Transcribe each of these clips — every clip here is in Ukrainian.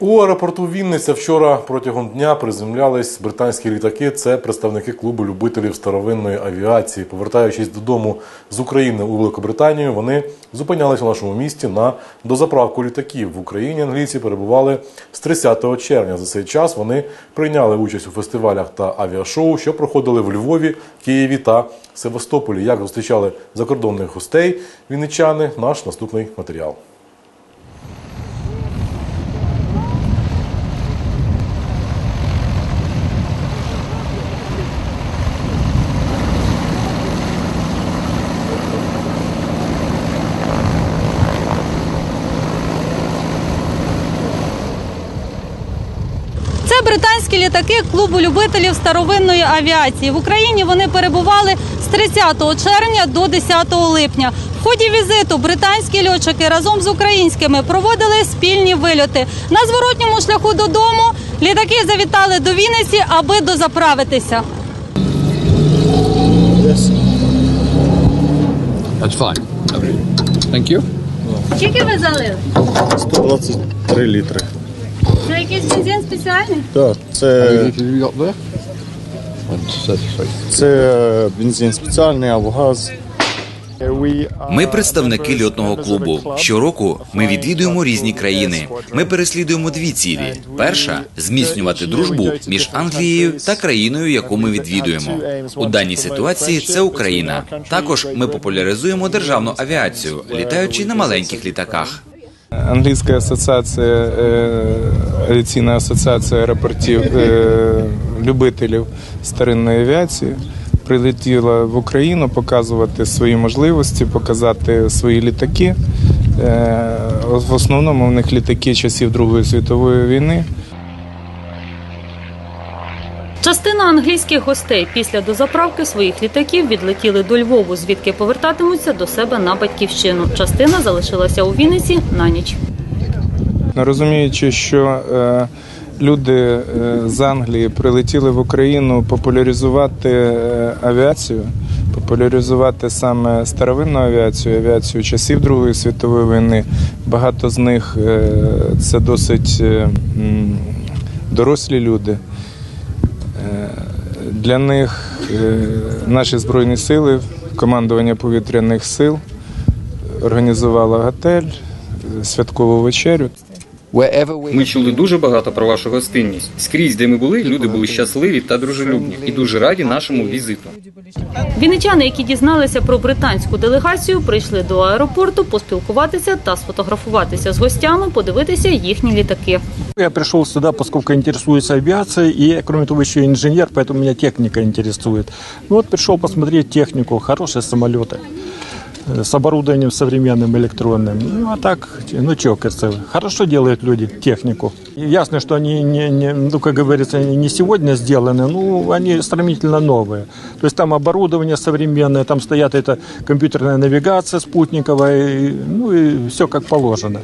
У аеропорту Вінниця вчора протягом дня приземлялись британські літаки. Це представники клубу любителів старовинної авіації. Повертаючись додому з України у Великобританію, вони зупинялись у нашому місті на дозаправку літаків. В Україні англійці перебували з 30 червня. За цей час вони прийняли участь у фестивалях та авіашоу, що проходили в Львові, Києві та Севастополі. Як зустрічали закордонних гостей вінничани? Наш наступний матеріал. Це британські літаки клубу любителів старовинної авіації. В Україні вони перебували з 30 червня до 10 липня. В ході візиту британські льотчики разом з українськими проводили спільні вильоти. На зворотньому шляху додому літаки завітали до Вінниці, аби дозаправитися. That's fine. Thank you. Скільки ви залили? 123 літри. Це якийсь бензин спеціальний? Так, це, це бензин спеціальний, авгаз. Ми представники льотного клубу. Щороку ми відвідуємо різні країни. Ми переслідуємо дві цілі: перша зміцнювати дружбу між Англією та країною, яку ми відвідуємо. У даній ситуації це Україна. Також ми популяризуємо державну авіацію, літаючи на маленьких літаках. Англійська асоціація, е, авіаційна асоціація аеропортів е, любителів старинної авіації прилетіла в Україну показувати свої можливості, показати свої літаки. Е, В основному в них літаки часів Другої світової війни. Частина англійських гостей після дозаправки своїх літаків відлетіли до Львову, звідки повертатимуться до себе на батьківщину. Частина залишилася у Вінниці на ніч. Розуміючи, що е, люди е, з Англії прилетіли в Україну популяризувати е, авіацію, популяризувати саме старовинну авіацію, авіацію часів Другої світової війни. Багато з них це досить дорослі люди. Для них е, наші збройні сили, командування повітряних сил організувало готель, е, святкову вечерю. Wherever we Ми чули дуже багато про вашу гостинність. Скрізь, де ми були, люди були щасливі та дружелюбні і дуже раді нашому візиту. Вінничани, які дізналися про британську делегацію, прийшли до аеропорту поспілкуватися та сфотографуватися з гостями, подивитися їхні літаки. Я пришел сюда, поскольку интересуюсь авиацией, и я, кроме того, еще и инженер, поэтому меня техника интересует. Ну вот пришел посмотреть технику, хорошие самолеты э, с оборудованием современным электронным. Ну а так, ну что, кажется, хорошо делают люди технику. И ясно, что они, не, не, ну как говорится, они не сегодня сделаны, ну они стремительно новые. То есть там оборудование современное, там стоят это компьютерная навигация спутниковая, и, ну и все как положено.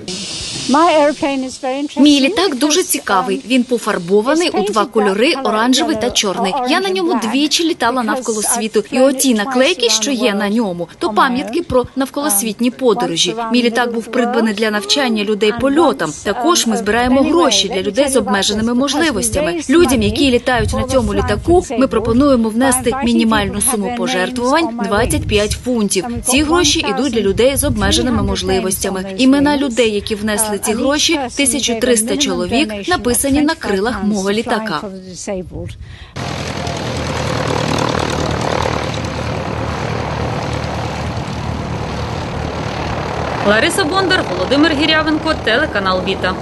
Мій літак дуже цікавий. Він пофарбований у два кольори оранжевий та чорний. Я на ньому двічі літала навколо світу, і оті наклейки, що є на ньому, то пам'ятки про навколосвітні подорожі. Мій літак був придбаний для навчання людей польотам. Також ми збираємо гроші для людей з обмеженими можливостями. Людям, які літають на цьому літаку, ми пропонуємо внести мінімальну суму пожертвувань 25 фунтів. Ці гроші йдуть для людей з обмеженими можливостями. Імена людей, які внесли ці гроші, 1300 чоловік, написані на крилах мого літака. Лариса Бондар, Володимир Гірявенко, телеканал Віта.